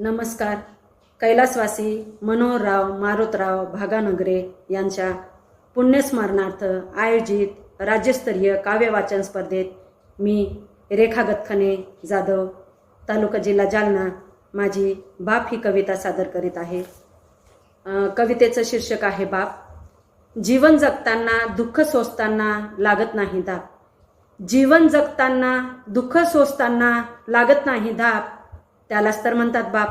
नमस्कार. कैलासवासी मनोहरराव मारुतराव भागानगरे यांच्या पुण्यस्मरणार्थ आयोजित राज्यस्तरीय काव्यवाचन स्पर्धेत मी रेखा गतखने जाधव तालुका जिल्हा जालना माझी बाप ही कविता सादर करीत आहे. कवितेचं शीर्षक आहे बाप. जीवन जगताना दुःख सोसताना लागत नाही दाप. जीवन जगताना दुःख सोसताना लागत नाही धाप त्यालाच तर म्हणतात बाप.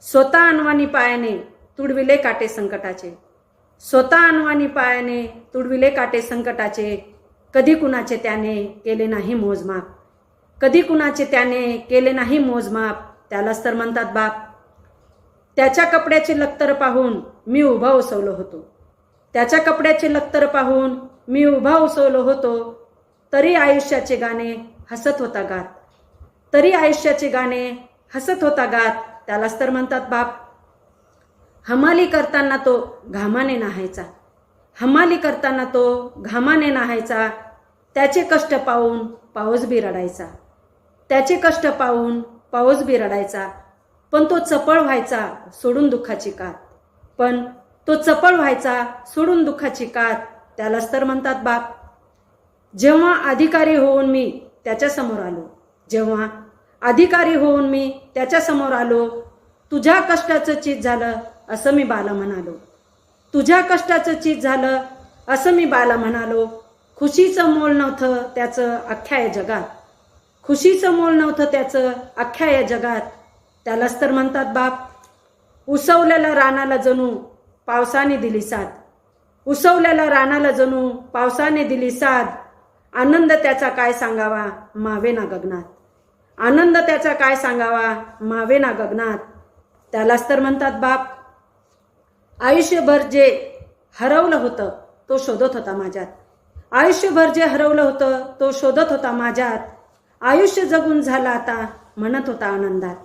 स्वतः अनवानी पायाने तुडविले काटे संकटाचे. स्वतः अनवानी पायाने तुडविले काटे संकटाचे. कधी कुणाचे त्याने केले नाही मोजमाप कधी कुणाचे त्याने केले नाही मोजमाप त्यालाच तर म्हणतात बाप. त्याच्या कपड्याचे लक्तर पाहून मी उभा उसवलो होतो. त्याच्या कपड्याचे लक्तर पाहून मी उभा उसवलो होतो. तरी आयुष्याचे गाणे हसत होता गात. तरी आयुष्याचे गाणे हसत होता गात. त्यालाच तर म्हणतात बाप. हमाली करताना तो घामाने नाहायचा. हमाली करताना तो घामाने नाहायचा. त्याचे कष्ट पाहून पाऊस बी रडायचा त्याचे कष्ट पाहून पाऊस बी रडायचा पण तो चपळ व्हायचा सोडून दुःखाची कात. पण तो चपळ व्हायचा सोडून दुःखाची कात. त्यालाच तर म्हणतात बाप. जेव्हा अधिकारी होऊन मी त्याच्यासमोर आलो जेव्हा अधिकारी होऊन मी त्याच्यासमोर आलो. तुझ्या कष्टाचं चीज झालं असं मी बाला म्हणालो. तुझ्या कष्टाचं चीज झालं असं मी बाला म्हणालो. खुशीचं मोल नव्हतं त्याचं अख्ख्या या जगात. खुशीचं मोल नव्हतं त्याचं अख्ख्या या जगात. त्यालाच तर म्हणतात बाप उसवलेल्या रानाला जणू पावसाने दिली साथ. उसवलेल्या रानाला जणू पावसाने दिली साथ. आनंद त्याचा काय सांगावा मावे ना गगनात. आनंद त्याचा काय सांगावा? मावे ना गगनात. त्यालाच तर म्हणतात बाप. आयुष्यभर जे हरवलं होतं तो शोधत होता माझ्यात. आयुष्यभर जे हरवलं होतं तो शोधत होता माझ्यात. आयुष्य जगून झालं आता म्हणत होता आनंदात.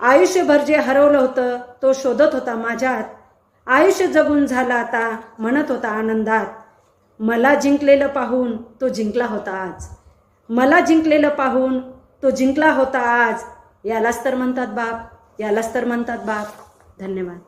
आयुष्यभर जे हरवलं होतं तो शोधत होता माझ्यात. आयुष्य जगून झालं आता म्हणत होता आनंदात. मला जिंकलेलं पाहून तो जिंकला होता आज. मला जिंकलेलं पाहून तो जिंकला होता आज. यालाच तर म्हणतात बाप. यालाच तर म्हणतात बाप. धन्यवाद.